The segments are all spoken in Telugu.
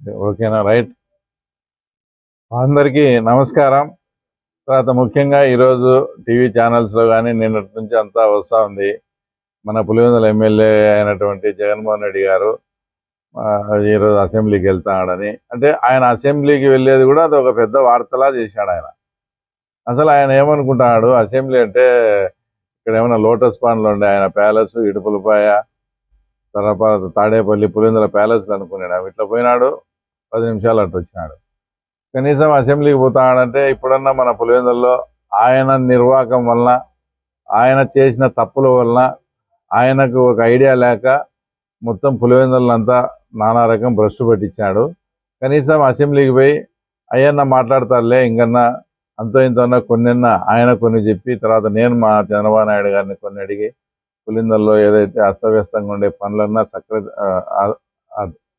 ఓకేనా? రైట్. అందరికీ నమస్కారం. తర్వాత ముఖ్యంగా ఈరోజు టీవీ ఛానల్స్లో కానీ నిన్నటి నుంచి అంతా వస్తూ ఉంది. మన పులివెందుల ఎమ్మెల్యే అయినటువంటి జగన్మోహన్ రెడ్డి గారు ఈరోజు అసెంబ్లీకి వెళ్తాడని అంటే ఆయన అసెంబ్లీకి వెళ్ళేది కూడా అది ఒక పెద్ద వార్తలా చేశాడు ఆయన. అసలు ఆయన ఏమనుకుంటున్నాడు? అసెంబ్లీ అంటే ఇక్కడ ఏమైనా లోటస్ పాండ్లో ఉండే ఆయన ప్యాలెస్ ఇడుపులపాయ తర్వాత తాడేపల్లి పులివెందుల ప్యాలెస్లు అనుకున్నాడు? ఇట్లా పోయినాడు? పది నిమిషాలు అటు వచ్చినాడు. కనీసం అసెంబ్లీకి పోతాడంటే ఇప్పుడన్నా మన పులివెందుల్లో ఆయన నిర్వాహకం వలన ఆయన చేసిన తప్పుల వలన ఆయనకు ఒక ఐడియా లేక మొత్తం పులివెందులంతా నానా రకం భ్రష్టు పట్టించాడు. కనీసం అసెంబ్లీకి పోయి అయ్యన్న మాట్లాడతారులే ఇంకన్నా అంతో ఇంతన్నా కొన్నిన్న ఆయన కొన్ని చెప్పి తర్వాత నేను మా చంద్రబాబు నాయుడు గారిని కొన్ని అడిగి పులిందల్లో ఏదైతే అస్తవ్యస్తంగా ఉండే పనులన్నా సక్ర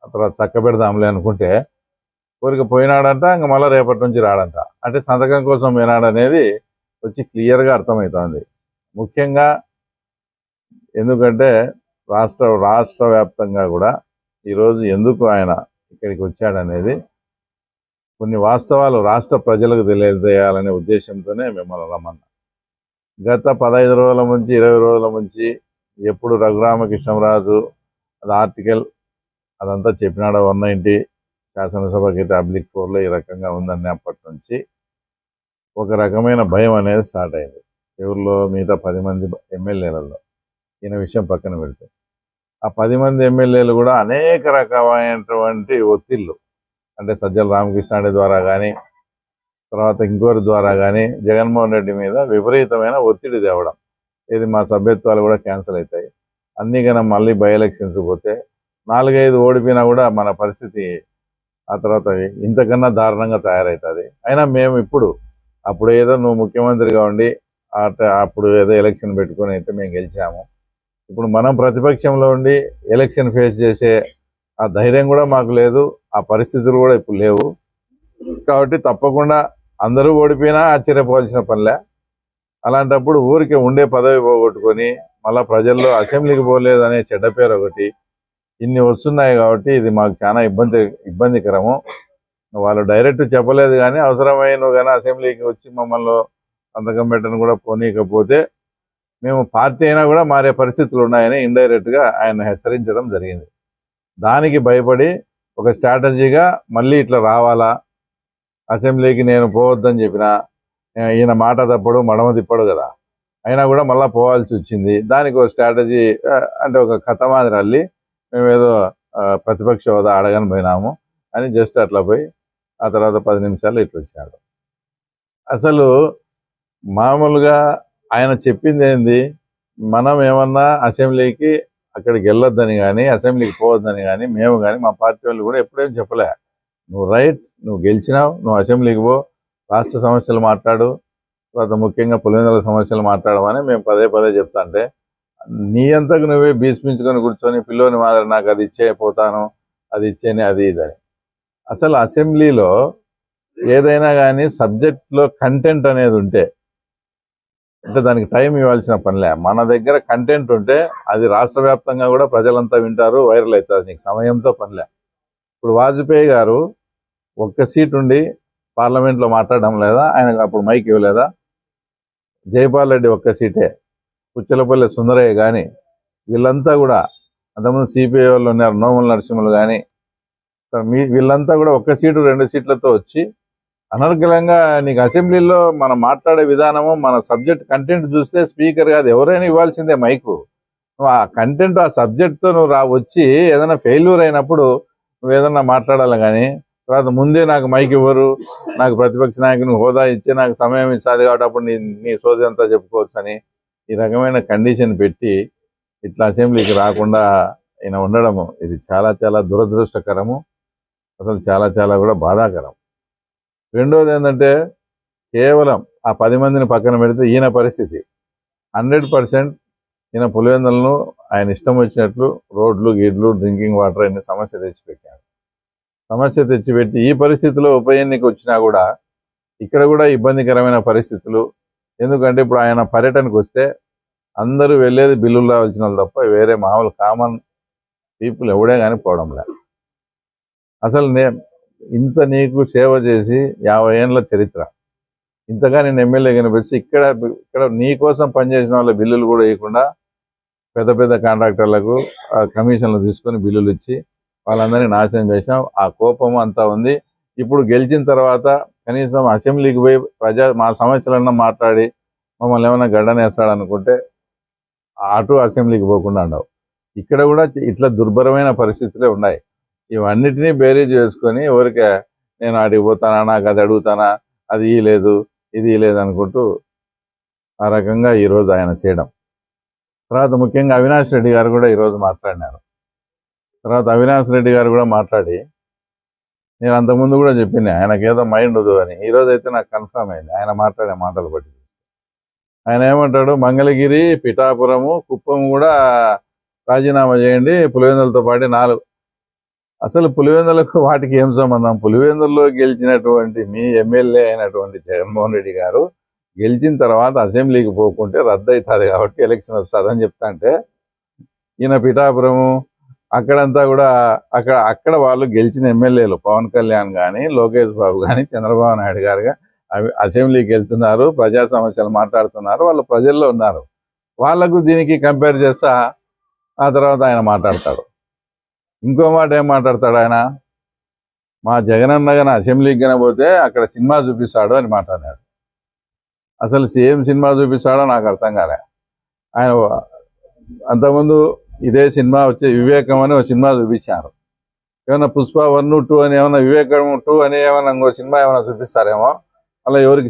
తర్వాత చక్క పెడదాంలే అనుకుంటే కోరిక పోయినాడంట ఇంక మళ్ళీ రేపటి నుంచి రాడంట. అంటే సంతకం కోసం పోయినాడు అనేది వచ్చి క్లియర్గా అర్థమవుతోంది. ముఖ్యంగా ఎందుకంటే రాష్ట్ర రాష్ట్ర వ్యాప్తంగా కూడా ఈరోజు ఎందుకు ఆయన ఇక్కడికి వచ్చాడనేది కొన్ని వాస్తవాలు రాష్ట్ర ప్రజలకు తెలియజేయాలనే ఉద్దేశంతోనే మిమ్మల్ని రమ్మన్నా. గత పదహైదు రోజుల నుంచి ఇరవై రోజుల నుంచి ఎప్పుడు రఘురామకృష్ణరాజు అది ఆర్టికల్ అదంతా చెప్పినాడు వన్ నైంటీ శాసనసభకి పబ్లిక్ ఫోర్లో ఈ రకంగా ఉందన్నప్పటి నుంచి ఒక రకమైన భయం అనేది స్టార్ట్ అయింది. ఎవరిలో మిగతా పది మంది ఎమ్మెల్యేలలో ఈయన విషయం పక్కన పెడితే. ఆ పది మంది ఎమ్మెల్యేలు కూడా అనేక రకమైనటువంటి ఒత్తిళ్ళు అంటే సజ్జల రామకృష్ణారెడ్డి ద్వారా కానీ తర్వాత ఇంకోరి ద్వారా కానీ జగన్మోహన్ రెడ్డి మీద విపరీతమైన ఒత్తిడి తేవడం. ఇది మా సభ్యత్వాలు కూడా క్యాన్సిల్ అవుతాయి. అన్నీ కన్నా మళ్ళీ బై ఎలక్షన్స్ పోతే నాలుగైదు ఓడిపోయినా కూడా మన పరిస్థితి ఆ తర్వాత ఇంతకన్నా దారుణంగా తయారవుతుంది అయినా మేము ఇప్పుడు అప్పుడు ఏదో నువ్వు ముఖ్యమంత్రిగా ఉండి అట అప్పుడు ఏదో ఎలక్షన్ పెట్టుకొని అయితే మేము గెలిచాము. ఇప్పుడు మనం ప్రతిపక్షంలో ఉండి ఎలక్షన్ ఫేస్ చేసే ఆ ధైర్యం కూడా మాకు లేదు ఆ పరిస్థితులు కూడా ఇప్పుడు లేవు. కాబట్టి తప్పకుండా అందరూ ఓడిపోయినా ఆశ్చర్యపోవాల్సిన పనిలే. అలాంటప్పుడు ఊరికి ఉండే పదవి పోగొట్టుకొని మళ్ళీ ప్రజల్లో అసెంబ్లీకి పోలేదనే చెడ్డ పేరు ఒకటి ఇన్ని వస్తున్నాయి కాబట్టి ఇది మాకు చాలా ఇబ్బంది ఇబ్బందికరము. వాళ్ళు డైరెక్ట్ చెప్పలేదు కానీ అవసరమైన కానీ అసెంబ్లీకి వచ్చి మమ్మల్ని సంతకం పెట్టను కూడా పోనీయకపోతే మేము పార్టీ అయినా కూడా మారే పరిస్థితులు ఉన్నాయని ఇండైరెక్ట్గా ఆయన హెచ్చరించడం జరిగింది. దానికి భయపడి ఒక స్ట్రాటజీగా మళ్ళీ ఇట్లా రావాలా అసెంబ్లీకి నేను పోవద్దని చెప్పిన ఈయన మాట తప్పడు మడమ తిప్పడు కదా. అయినా కూడా మళ్ళీ పోవాల్సి వచ్చింది. దానికి ఒక స్ట్రాటజీ అంటే ఒక కథ మాదిరి అల్లి మేము ఏదో ఆ, ప్రతిపక్ష హోదా అడగని పోయినాము అని జస్ట్ అట్లా పోయి ఆ తర్వాత పది నిమిషాలు ఇట్లా వచ్చాడు. అసలు మామూలుగా ఆయన చెప్పింది ఏంది? మనం ఏమన్నా అసెంబ్లీకి అక్కడికి వెళ్ళొద్దని కానీ అసెంబ్లీకి పోవద్దని కానీ మేము కానీ మా పార్టీ వాళ్ళు కూడా ఎప్పుడేం చెప్పలే. నువ్వు రైట్ నువ్వు గెలిచినావు నువ్వు అసెంబ్లీకి పో రాష్ట్ర సమస్యలు మాట్లాడు తర్వాత ముఖ్యంగా పులివెందుల సమస్యలు మాట్లాడమని మేము పదే పదే చెప్తా అంటే నీ అంతకు నువ్వే భీష్మించుకొని కూర్చొని పిల్లోని మాదిరి నాకు అది ఇచ్చే పోతాను అది ఇచ్చేనే అది ఇదని అసలు అసెంబ్లీలో ఏదైనా కానీ సబ్జెక్ట్లో కంటెంట్ అనేది ఉంటే అంటే దానికి టైం ఇవ్వాల్సిన పనిలే. మన దగ్గర కంటెంట్ ఉంటే అది రాష్ట్ర వ్యాప్తంగా కూడా ప్రజలంతా వింటారు వైరల్ అవుతుంది నీకు సమయంతో పనిలే. ఇప్పుడు వాజ్పేయి గారు ఒక్క సీట్ ఉండి పార్లమెంట్లో మాట్లాడడం లేదా ఆయనకు అప్పుడు మైక్ ఇవ్వలేదా? జైపాల్ రెడ్డి ఒక్క సీటే. పుచ్చలపల్లి సుందరయ్య కానీ వీళ్ళంతా కూడా అంతకుముందు సిపిఐ వాళ్ళు ఉన్నారు నోముల నరసింహులు కానీ మీ వీళ్ళంతా కూడా ఒక్క సీటు రెండు సీట్లతో వచ్చి అనర్గలంగా నీకు అసెంబ్లీలో మనం మాట్లాడే విధానము మన సబ్జెక్ట్ కంటెంట్ చూస్తే స్పీకర్ కాదు ఎవరైనా ఇవ్వాల్సిందే మైకు. ఆ కంటెంట్ ఆ సబ్జెక్ట్తో నువ్వు రా వచ్చి ఏదైనా ఫెయిల్యూర్ అయినప్పుడు నువ్వు ఏదన్నా మాట్లాడాలి కానీ తర్వాత ముందే నాకు మైక్ ఇవ్వరు నాకు ప్రతిపక్ష నాయకుని హోదా ఇచ్చి నాకు సమయం ఇచ్చాది కాబట్టి అప్పుడు నీ నీ సోది అంతా చెప్పుకోవచ్చు అని ఈ రకమైన కండిషన్ పెట్టి ఇట్లా అసెంబ్లీకి రాకుండా ఈయన ఉండడము ఇది చాలా చాలా దురదృష్టకరము అసలు చాలా చాలా కూడా బాధాకరం. రెండోది ఏంటంటే కేవలం ఆ పది మందిని పక్కన పెడితే ఈయన పరిస్థితి. హండ్రెడ్ పర్సెంట్ ఈయన పులివెందులను ఆయన ఇష్టం వచ్చినట్లు రోడ్లు గీడ్లు డ్రింకింగ్ వాటర్ అనే సమస్య తెచ్చిపెట్టాడు సమస్య తెచ్చిపెట్టి ఈ పరిస్థితిలో ఉప ఎన్నిక వచ్చినా కూడా ఇక్కడ కూడా ఇబ్బందికరమైన పరిస్థితులు ఎందుకంటే ఇప్పుడు ఆయన పర్యటనకు వస్తే అందరూ వెళ్ళేది బిల్లులు రావాల్సిన వాళ్ళు తప్ప వేరే మామూలు కామన్ పీపుల్ ఎవడే కానీ పోవడం లేదు. అసలు నే ఇంత నీకు సేవ చేసి యాభై ఏళ్ళ చరిత్ర. ఇంతగా నేను ఎమ్మెల్యే కనిపించి ఇక్కడ ఇక్కడ నీ కోసం పనిచేసిన వాళ్ళ బిల్లులు కూడా వేయకుండా పెద్ద పెద్ద కాంట్రాక్టర్లకు ఆ కమిషన్లు తీసుకొని బిల్లులు ఇచ్చి వాళ్ళందరినీ నాశనం చేసాం ఆ కోపం అంతా ఉంది. ఇప్పుడు గెలిచిన తర్వాత కనీసం అసెంబ్లీకి పోయి ప్రజా మా సమస్యలన్నా మాట్లాడి మమ్మల్ని ఏమైనా గడ్డనేస్తాడనుకుంటే అటు అసెంబ్లీకి పోకుండా ఉండవు. ఇక్కడ కూడా ఇట్లా దుర్భరమైన పరిస్థితులే ఉన్నాయి. ఇవన్నిటినీ బేరీజ్ చేసుకొని ఎవరికే నేను ఆడికి పోతానా నాకు అది అడుగుతానా అది లేదు ఇది ఈ లేదు అనుకుంటూ ఆ రకంగా ఈరోజు ఆయన చేయడం. తర్వాత ముఖ్యంగా అవినాష్ రెడ్డి గారు కూడా ఈరోజు మాట్లాడినారు. తర్వాత అవినాష్ రెడ్డి గారు కూడా మాట్లాడి నేను అంతకుముందు కూడా చెప్పిన ఆయనకి ఏదో మైండ్ వద్దు అని. ఈరోజు అయితే నాకు కన్ఫర్మ్ అయింది. ఆయన మాట్లాడే మాటలు బట్టి ఆయన ఏమంటాడు? మంగళగిరి పిఠాపురము కుప్పం కూడా రాజీనామా చేయండి. పులివెందులతో పాటు నాలుగు. అసలు పులివెందులకు వాటికి ఏం సంబంధం? పులివెందుల్లో గెలిచినటువంటి మీ ఎమ్మెల్యే అయినటువంటి జగన్మోహన్ రెడ్డి గారు గెలిచిన తర్వాత అసెంబ్లీకి పోకుంటే రద్దు అవుతుంది కాబట్టి ఎలక్షన్ వస్తుందని చెప్తా అంటే ఈయన పిఠాపురము అక్కడంతా కూడా అక్కడ అక్కడ వాళ్ళు గెలిచిన ఎమ్మెల్యేలు పవన్ కళ్యాణ్ కానీ లోకేష్ బాబు కానీ చంద్రబాబు నాయుడు గారుగా అవి అసెంబ్లీకి వెళ్తున్నారు ప్రజా సమస్యలు మాట్లాడుతున్నారు వాళ్ళు ప్రజల్లో ఉన్నారు. వాళ్ళకు దీనికి కంపేర్ చేస్తా ఆ తర్వాత ఆయన మాట్లాడతాడు. ఇంకో మాట ఏం మాట్లాడతాడు ఆయన? మా జగనన్న గన అసెంబ్లీకి కనబోతే పోతే అక్కడ సినిమా చూపిస్తాడు అని మాట్లాడాడు. అసలు సేమ్ సినిమా చూపిస్తాడో నాకు అర్థం కాలే. ఆయన అంతకుముందు ఇదే సినిమా వచ్చి వివేకం అని ఒక సినిమా చూపించారు ఏమైనా పుష్ప వన్ టూ అని ఏమైనా వివేకం టూ అని ఏమైనా ఇంకో సినిమా ఏమైనా చూపిస్తారేమో అలా ఎవరికి